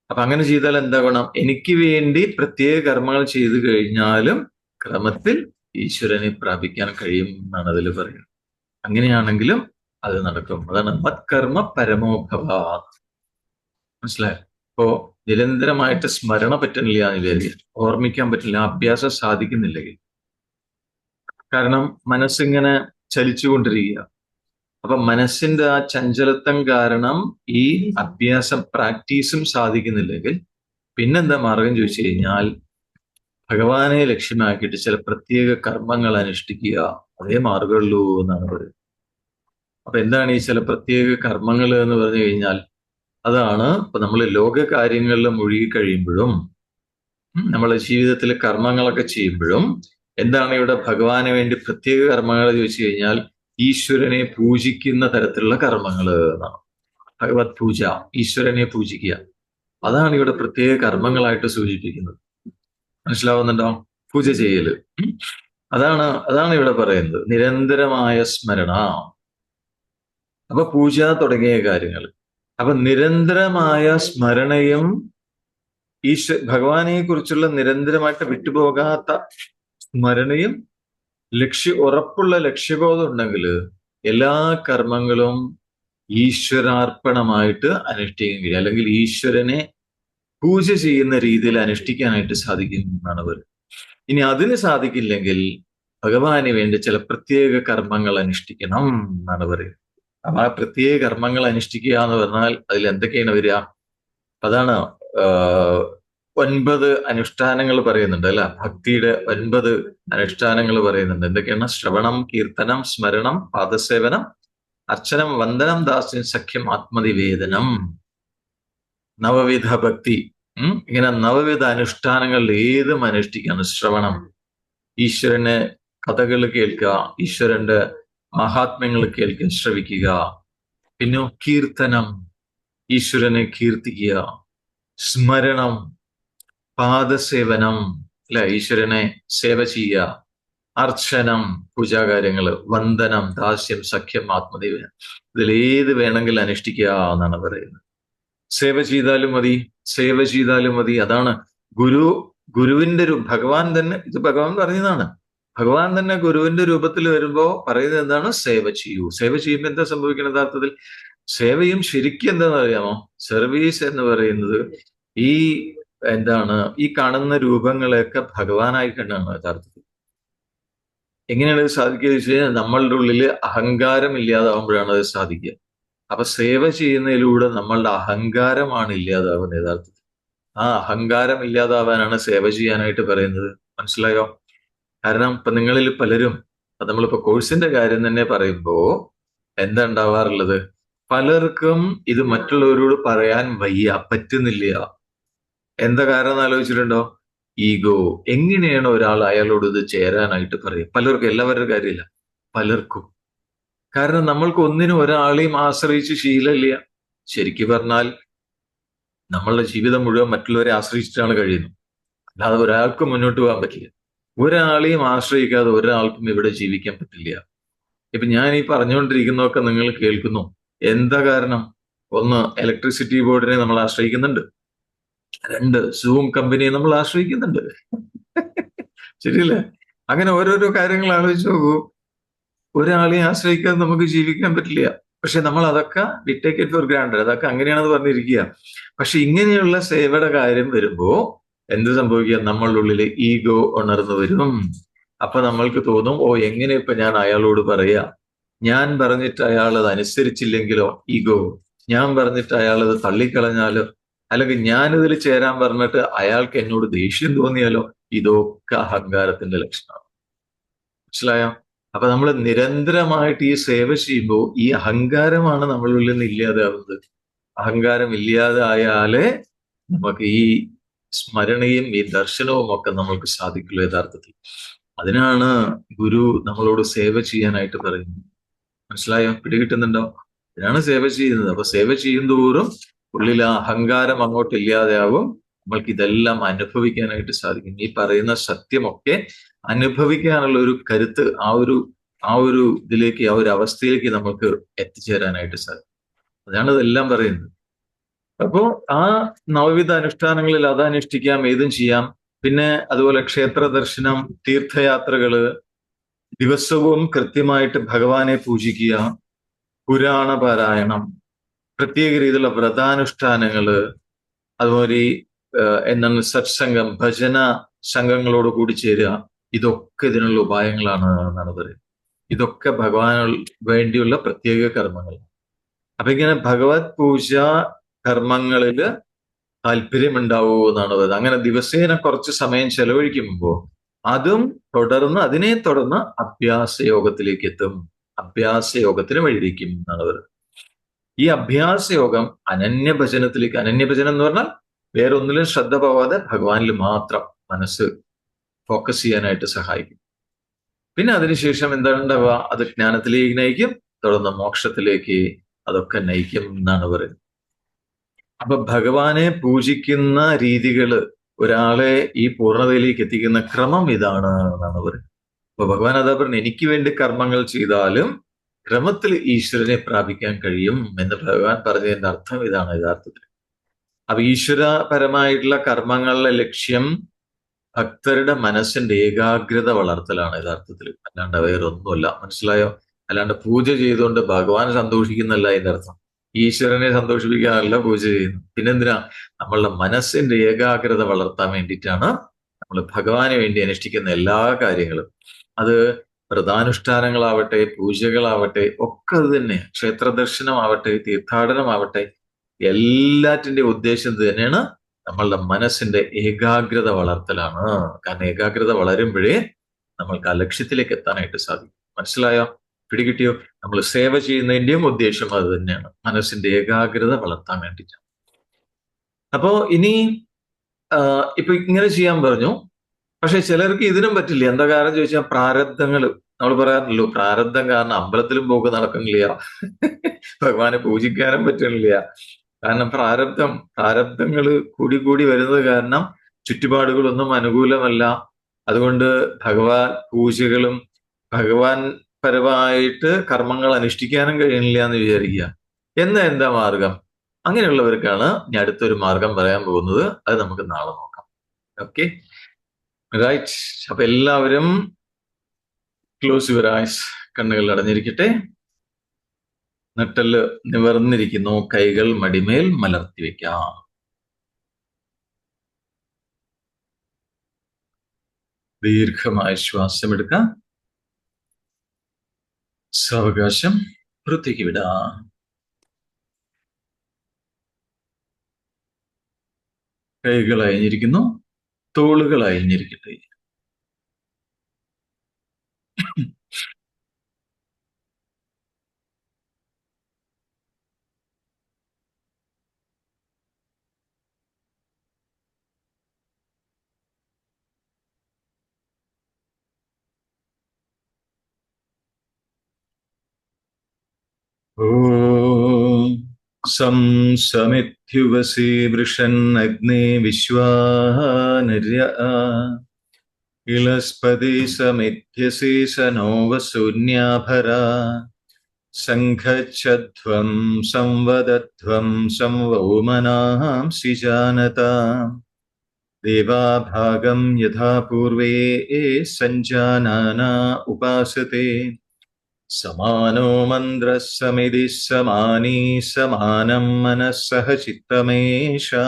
അപ്പൊ അങ്ങനെ ചെയ്താൽ എന്താ ഗുണം? എനിക്ക് വേണ്ടി പ്രത്യേക കർമ്മങ്ങൾ ചെയ്തു കഴിഞ്ഞാലും ക്രമത്തിൽ ഈശ്വരനെ പ്രാപിക്കാൻ കഴിയും എന്നാണ് അതിൽ പറയുന്നത്. അങ്ങനെയാണെങ്കിലും അത് നടക്കും. അതാണ് മത്കർമ്മ പരമോഭവ. മനസ്സിലായോ? ഇപ്പോ നിരന്തരമായിട്ട് സ്മരണ പറ്റുന്നില്ല എന്ന് വിചാരിക്കുക. ഓർമ്മിക്കാൻ പറ്റില്ല അഭ്യാസം സാധിക്കുന്നില്ലെങ്കിൽ. കാരണം മനസ്സിങ്ങനെ ചലിച്ചുകൊണ്ടിരിക്കുക. അപ്പൊ മനസ്സിന്റെ ആ ചഞ്ചലത്വം കാരണം ഈ അഭ്യാസം പ്രാക്ടീസും സാധിക്കുന്നില്ലെങ്കിൽ പിന്നെന്താ മാർഗം ചോദിച്ചു കഴിഞ്ഞാൽ ഭഗവാനെ ലക്ഷ്യമാക്കിയിട്ട് ചില പ്രത്യേക കർമ്മങ്ങൾ അനുഷ്ഠിക്കുക അതേ മാർഗമുള്ളൂ എന്നാണ് പറയുന്നത്. അപ്പൊ എന്താണ് ഈ ചില പ്രത്യേക കർമ്മങ്ങൾ എന്ന് പറഞ്ഞു കഴിഞ്ഞാൽ അതാണ് ഇപ്പൊ നമ്മൾ ലോക കാര്യങ്ങളിൽ മുഴുകി കഴിയുമ്പോഴും ഉം, നമ്മളെ ജീവിതത്തിൽ കർമ്മങ്ങളൊക്കെ ചെയ്യുമ്പോഴും എന്താണ് ഇവിടെ ഭഗവാന് വേണ്ടി പ്രത്യേക കർമ്മങ്ങൾ ചോദിച്ചു കഴിഞ്ഞാൽ ഈശ്വരനെ പൂജിക്കുന്ന തരത്തിലുള്ള കർമ്മങ്ങൾ എന്നാണ്. ഭഗവത് പൂജ ഈശ്വരനെ പൂജിക്കുക. അതാണ് ഇവിടെ പ്രത്യേക കർമ്മങ്ങളായിട്ട് സൂചിപ്പിക്കുന്നത്. മനസ്സിലാവുന്നുണ്ടോ? പൂജ ചെയ്യൽ. അതാണ് അതാണ് ഇവിടെ പറയുന്നത്. നിരന്തരമായ സ്മരണ. അപ്പൊ പൂജ തുടങ്ങിയ കാര്യങ്ങൾ. അപ്പൊ നിരന്തരമായ സ്മരണയും ഈശ്വ ഭഗവാനെ കുറിച്ചുള്ള നിരന്തരമായിട്ട് വിട്ടുപോകാത്ത സ്മരണയും ലക്ഷ്യ ഉറപ്പുള്ള ലക്ഷ്യബോധം ഉണ്ടെങ്കിൽ എല്ലാ കർമ്മങ്ങളും ഈശ്വരാർപ്പണമായിട്ട് അനുഷ്ഠിക്കാൻ കഴിയും. അല്ലെങ്കിൽ ഈശ്വരനെ പൂജ ചെയ്യുന്ന രീതിയിൽ അനുഷ്ഠിക്കാനായിട്ട് സാധിക്കും എന്നാണ് പറയുന്നത്. ഇനി അതിന് സാധിക്കില്ലെങ്കിൽ ഭഗവാന് വേണ്ടി ചില പ്രത്യേക കർമ്മങ്ങൾ അനുഷ്ഠിക്കണം എന്നാണ് പറയുന്നത്. അപ്പൊ ആ പ്രത്യേക കർമ്മങ്ങൾ അനുഷ്ഠിക്കുക എന്ന് പറഞ്ഞാൽ അതിൽ എന്തൊക്കെയാണ് വരിക? അതാണ് ഒൻപത് അനുഷ്ഠാനങ്ങൾ പറയുന്നുണ്ട് അല്ല? ഭക്തിയുടെ ഒൻപത് അനുഷ്ഠാനങ്ങൾ പറയുന്നുണ്ട്. എന്തൊക്കെയാണ്? ശ്രവണം കീർത്തനം സ്മരണം പാദസേവനം അർച്ചനം വന്ദനം ദാസ്യം സഖ്യം ആത്മനിവേദനം. നവവിധ ഭക്തി. ഇങ്ങനെ നവവിധ അനുഷ്ഠാനങ്ങളിൽ ഏതും അനുഷ്ഠിക്കാണ് ശ്രവണം? ഈശ്വരനെ കഥകൾ കേൾക്കുക ഈശ്വരന്റെ മഹാത്മ്യങ്ങൾ കേൾക്കാൻ ശ്രവിക്കുക. പിന്നെ കീർത്തനം ഈശ്വരനെ കീർത്തിക്കുക. സ്മരണം പാദസേവനം അല്ലെ? ഈശ്വരനെ സേവ ചെയ്യുക. അർച്ചനം പൂജാകാര്യങ്ങൾ വന്ദനം ദാസ്യം സഖ്യം ആത്മദൈവം. ഇതിലേത് വേണമെങ്കിലും അനുഷ്ഠിക്കുക എന്നാണ് പറയുന്നത്. സേവ ചെയ്താലും മതി സേവ ചെയ്താലും മതി. അതാണ് ഗുരു ഗുരുവിന്റെ ഒരു ഭഗവാൻ തന്നെ ഇത് ഭഗവാൻ പറഞ്ഞതാണ്. ഭഗവാൻ തന്നെ ഗുരുവിന്റെ രൂപത്തിൽ വരുമ്പോ പറയുന്നത് എന്താണ്? സേവ ചെയ്യൂ. സേവ ചെയ്യുമ്പോൾ എന്താ സംഭവിക്കുന്നത് യഥാർത്ഥത്തിൽ? സേവയും ശരിക്കും എന്താണെന്ന് അറിയാമോ? സർവീസ് എന്ന് പറയുന്നത് ഈ എന്താണ് ഈ കാണുന്ന രൂപങ്ങളെയൊക്കെ ഭഗവാനായി കണ്ടാണ് യഥാർത്ഥത്തിൽ. എങ്ങനെയാണ് ഇത് സാധിക്കുക വെച്ച് കഴിഞ്ഞാൽ നമ്മളുടെ ഉള്ളിൽ അഹങ്കാരം ഇല്ലാതാവുമ്പോഴാണ് അത് സാധിക്കുക. അപ്പൊ സേവ ചെയ്യുന്നതിലൂടെ നമ്മളുടെ അഹങ്കാരമാണ് ഇല്ലാതാവുന്നത് യഥാർത്ഥത്തിൽ. ആ അഹങ്കാരം ഇല്ലാതാവാനാണ് സേവ ചെയ്യാനായിട്ട് പറയുന്നത്. മനസ്സിലായോ? കാരണം ഇപ്പൊ നിങ്ങളിൽ പലരും നമ്മളിപ്പോ കോഴ്സിന്റെ കാര്യം തന്നെ പറയുമ്പോ എന്താ ഉണ്ടാവാറുള്ളത്? പലർക്കും ഇത് മറ്റുള്ളവരോട് പറയാൻ വയ്യ പറ്റുന്നില്ല. എന്താ കാരണം ആലോചിച്ചിട്ടുണ്ടോ? ഈഗോ. എങ്ങനെയാണ് ഒരാൾ അയാളോട് ഇത് ചേരാനായിട്ട് പറയുക? പലർക്കും എല്ലാവരുടെ കാര്യമില്ല. പലർക്കും. കാരണം നമ്മൾക്ക് ഒന്നിനും ഒരാളെയും ആശ്രയിച്ച് ശീലമില്ല. ശരിക്ക് പറഞ്ഞാൽ നമ്മളുടെ ജീവിതം മുഴുവൻ മറ്റുള്ളവരെ ആശ്രയിച്ചിട്ടാണ് കഴിയുന്നത്. അല്ലാതെ ഒരാൾക്കും മുന്നോട്ട് പോകാൻ പറ്റില്ല. ഒരാളെയും ആശ്രയിക്കാതെ ഒരാൾക്കും ഇവിടെ ജീവിക്കാൻ പറ്റില്ല. ഇപ്പൊ ഞാൻ ഈ പറഞ്ഞുകൊണ്ടിരിക്കുന്നതൊക്കെ നിങ്ങൾ കേൾക്കുന്നു. എന്താ കാരണം? ഒന്ന് ഇലക്ട്രിസിറ്റി ബോർഡിനെ നമ്മൾ ആശ്രയിക്കുന്നുണ്ട്. രണ്ട് സൂം കമ്പനിയെ നമ്മൾ ആശ്രയിക്കുന്നുണ്ട്. ശരിയല്ലേ? അങ്ങനെ ഓരോരോ കാര്യങ്ങൾ ആലോചിച്ച് നോക്കൂ. ഒരാളെയും ആശ്രയിക്കാതെ നമുക്ക് ജീവിക്കാൻ പറ്റില്ല. പക്ഷെ നമ്മൾ അതൊക്കെ വി ഇറ്റ് ഫോർ ഗ്രാൻഡ് അതൊക്കെ അങ്ങനെയാണെന്ന് പറഞ്ഞിരിക്കുക. പക്ഷെ ഇങ്ങനെയുള്ള സേവയുടെ കാര്യം വരുമ്പോ എന്ത് സംഭവിക്കുക? നമ്മളുടെ ഉള്ളിൽ ഈഗോ ഉണർന്നു വരും. അപ്പൊ നമ്മൾക്ക് തോന്നും ഓ എങ്ങനെ ഇപ്പൊ ഞാൻ അയാളോട് പറയാ? ഞാൻ പറഞ്ഞിട്ട് അയാൾ അത് അനുസരിച്ചില്ലെങ്കിലോ ഈഗോ ഞാൻ പറഞ്ഞിട്ട് അയാൾ അത് തള്ളിക്കളഞ്ഞാലോ? അല്ലെങ്കിൽ ഞാനിതിൽ ചേരാൻ പറഞ്ഞിട്ട് അയാൾക്ക് എന്നോട് ദേഷ്യം തോന്നിയാലോ? ഇതൊക്കെ അഹങ്കാരത്തിന്റെ ലക്ഷണമാണ്. മനസ്സിലായോ? അപ്പൊ നമ്മൾ നിരന്തരമായിട്ട് ഈ സേവ ചെയ്യുമ്പോൾ ഈ അഹങ്കാരമാണ് നമ്മളുള്ളിൽ നിന്ന് ഇല്ലാതാവുന്നത്. അഹങ്കാരം ഇല്ലാതായാലേ നമുക്ക് ഈ സ്മരണയും ഈ ദർശനവും ഒക്കെ നമ്മൾക്ക് സാധിക്കുള്ളൂ യഥാർത്ഥത്തിൽ. അതിനാണ് ഗുരു നമ്മളോട് സേവ ചെയ്യാനായിട്ട് പറയുന്നത്. മനസ്സിലായോ? പിടികിട്ടുന്നുണ്ടോ? അതിനാണ് സേവ ചെയ്യുന്നത്. അപ്പൊ സേവ ചെയ്യുന്തോറും ഉള്ളിൽ ആ അഹങ്കാരം അങ്ങോട്ട് ഇല്ലാതെയാവും. നമ്മൾക്ക് ഇതെല്ലാം അനുഭവിക്കാനായിട്ട് സാധിക്കും. ഈ പറയുന്ന സത്യമൊക്കെ അനുഭവിക്കാനുള്ള ഒരു കരുത്ത് ആ ഒരു ആ ഒരു ഇതിലേക്ക് ആ ഒരു അവസ്ഥയിലേക്ക് നമുക്ക് എത്തിച്ചേരാനായിട്ട് സാധിക്കും. അതാണ് ഇതെല്ലാം പറയുന്നത്. അപ്പോ ആ നവവിധ അനുഷ്ഠാനങ്ങളിൽ അത് അനുഷ്ഠിക്കാം ഏതും ചെയ്യാം. പിന്നെ അതുപോലെ ക്ഷേത്ര ദർശനം തീർത്ഥയാത്രകൾ ദിവസവും കൃത്യമായിട്ട് ഭഗവാനെ പൂജിക്കുക പുരാണ പാരായണം പ്രത്യേക രീതിയിലുള്ള വ്രതാനുഷ്ഠാനങ്ങൾ അതുപോലെ ഈ എന്താണ് സത്സംഗം ഭജന സംഘങ്ങളോട് കൂടി ചേരുക. ഇതൊക്കെ ഇതിനുള്ള ഉപായങ്ങളാണ് എന്നാണ് പറയുന്നത്. ഇതൊക്കെ ഭഗവാന് വേണ്ടിയുള്ള പ്രത്യേക കർമ്മങ്ങളാണ് അപ്പൊ ഇങ്ങനെ ഭഗവത് പൂജ കർമ്മങ്ങളിൽ താല്പര്യമുണ്ടാവൂ എന്നാണ് പറയുന്നത്. അങ്ങനെ ദിവസേന കുറച്ച് സമയം ചെലവഴിക്കുമ്പോൾ അതും തുടർന്ന് അതിനെ തുടർന്ന് അഭ്യാസ യോഗത്തിലേക്ക് എത്തും. അഭ്യാസ യോഗത്തിന് വഴിയിരിക്കും എന്നാണ് പറയുന്നത്. ഈ അഭ്യാസ യോഗം അനന്യഭജനത്തിലേക്ക് അനന്യഭജനം എന്ന് പറഞ്ഞാൽ വേറൊന്നിലും ശ്രദ്ധ പോവാതെ ഭഗവാനിൽ മാത്രം മനസ്സ് ഫോക്കസ് ചെയ്യാനായിട്ട് സഹായിക്കും. പിന്നെ അതിനുശേഷം എന്താണ്ടാവുക അത് ജ്ഞാനത്തിലേക്ക് നയിക്കും തുടർന്ന് മോക്ഷത്തിലേക്ക് അതൊക്കെ നയിക്കും എന്നാണ് പറയുന്നത്. അപ്പൊ ഭഗവാനെ പൂജിക്കുന്ന രീതികൾ ഒരാളെ ഈ പൂർണതയിലേക്ക് എത്തിക്കുന്ന ക്രമം ഇതാണ് എന്നാണ് പറയുന്നത്. അപ്പൊ ഭഗവാൻ അതാ പറഞ്ഞു എനിക്ക് വേണ്ടി കർമ്മങ്ങൾ ചെയ്താലും ക്രമത്തിൽ ഈശ്വരനെ പ്രാപിക്കാൻ കഴിയും എന്ന് ഭഗവാൻ പറഞ്ഞതിന്റെ അർത്ഥം ഇതാണ് യഥാർത്ഥത്തിൽ അപ്പൊ ഈശ്വരപരമായിട്ടുള്ള കർമ്മങ്ങളിലെ ലക്ഷ്യം ഭക്തരുടെ മനസ്സിന്റെ ഏകാഗ്രത വളർത്തലാണ് യഥാർത്ഥത്തിൽ അല്ലാണ്ട് വേറൊന്നുമല്ല. മനസ്സിലായോ? അല്ലാണ്ട് പൂജ ചെയ്തുകൊണ്ട് ഭഗവാൻ സന്തോഷിക്കുന്നല്ല അതിന്റെ അർത്ഥം. ഈശ്വരനെ സന്തോഷിപ്പിക്കാനല്ല പൂജ ചെയ്യുന്നു പിന്നെന്തിനാ? നമ്മളുടെ മനസ്സിന്റെ ഏകാഗ്രത വളർത്താൻ വേണ്ടിയിട്ടാണ് നമ്മൾ ഭഗവാനെ വേണ്ടി അനുഷ്ഠിക്കുന്ന എല്ലാ കാര്യങ്ങളും. അത് വ്രതാനുഷ്ഠാനങ്ങളാവട്ടെ പൂജകളാവട്ടെ ഒക്കെ അത് തന്നെ. ക്ഷേത്ര ദർശനമാവട്ടെ തീർത്ഥാടനമാവട്ടെ എല്ലാറ്റിന്റെ ഉദ്ദേശം തന്നെയാണ്. നമ്മളുടെ മനസ്സിന്റെ ഏകാഗ്രത വളർത്തലാണ്. കാരണം ഏകാഗ്രത വളരുമ്പോഴേ നമ്മൾക്ക് ആ ലക്ഷ്യത്തിലേക്ക് എത്താനായിട്ട് സാധിക്കും. മനസ്സിലായോ? പിടികിട്ടിയോ? നമ്മൾ സേവ ചെയ്യുന്നതിന്റെയും ഉദ്ദേശം അത് തന്നെയാണ്. മനസ്സിന്റെ ഏകാഗ്രത വളർത്താൻ വേണ്ടിയിട്ടാണ് അപ്പോ ഇനി ഇപ്പൊ ഇങ്ങനെ ചെയ്യാൻ പറഞ്ഞു. പക്ഷെ ചിലർക്ക് ഇതിനും പറ്റില്ല. എന്താ കാരണം ചോദിച്ചാൽ പ്രാരബ്ധങ്ങൾ നമ്മൾ പറയാറുണ്ടല്ലോ പ്രാരബ്ധം കാരണം അമ്പലത്തിലും പോക്ക് നടക്കുന്നില്ല. ഭഗവാനെ പൂജിക്കാനും പറ്റുന്നില്ല കാരണം പ്രാരബ്ധം പ്രാരബ്ധങ്ങൾ കൂടി കൂടി വരുന്നത് കാരണം ചുറ്റുപാടുകളൊന്നും അനുകൂലമല്ല. അതുകൊണ്ട് ഭഗവാൻ പൂജകളും ഭഗവാൻ പരമായിട്ട് കർമ്മങ്ങൾ അനുഷ്ഠിക്കാനും കഴിയുന്നില്ല എന്ന് വിചാരിക്കുക. എന്ന എന്താ മാർഗം? അങ്ങനെയുള്ളവർക്കാണ് ഞാൻ അടുത്തൊരു മാർഗം പറയാൻ പോകുന്നത്. അത് നമുക്ക് നാളെ നോക്കാം. ഓക്കെ? റൈറ്റ് അപ്പൊ എല്ലാവരും ക്ലോസ് യുവർ ഐസ് കണ്ണുകൾ അടഞ്ഞിരിക്കട്ടെ. നട്ടൽ നിവർന്നിരിക്കുന്നു കൈകൾ മടിമേൽ മലർത്തി വെക്കാം ദീർഘമായ ശ്വാസം എടുക്കാം സാവകാശം പുറത്തേക്ക് വിടാം. കൈകൾ അയഞ്ഞിരിക്കുന്നു തോളുകൾ അയഞ്ഞിരിക്കട്ടെ सं समित्युवसीवृषन्नग्ने विश्वानर्य इलस्पदे समित्यसे स नो वसून्याभरा सङ्घच्छध्वं संवदध्वं संवौमनांसि जानताम् देवाभागं यथा पूर्वे सञ्जानाना उपासते। समानो मन्द्रः समितिः समानी समानम् मनःसह चित्तमेषा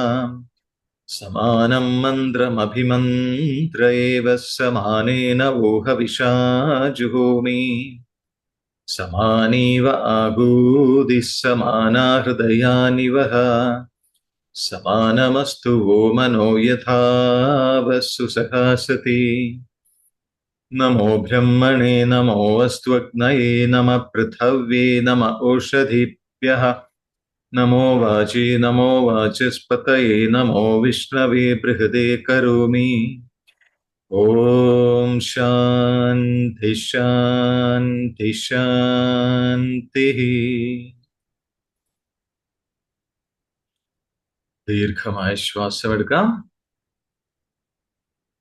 समानं मन्द्रमभिमन्त्र एव समानेन वोहविषाजुहोमि समानीव आगूदिः समानाहृदयानि वः समानमस्तु वो मनो यथा वस्सु सहासति नमो ब्रह्मणे, नमो वस्त्वग्नये नम पृथ्वी नम ओषधीभ्यः नमो वाचे, नमो वाचस्पतये, नमो विष्णवे, बृहदे करोमि। ॐ शान्ति शान्ति, शान्तिः। दीर्घमाय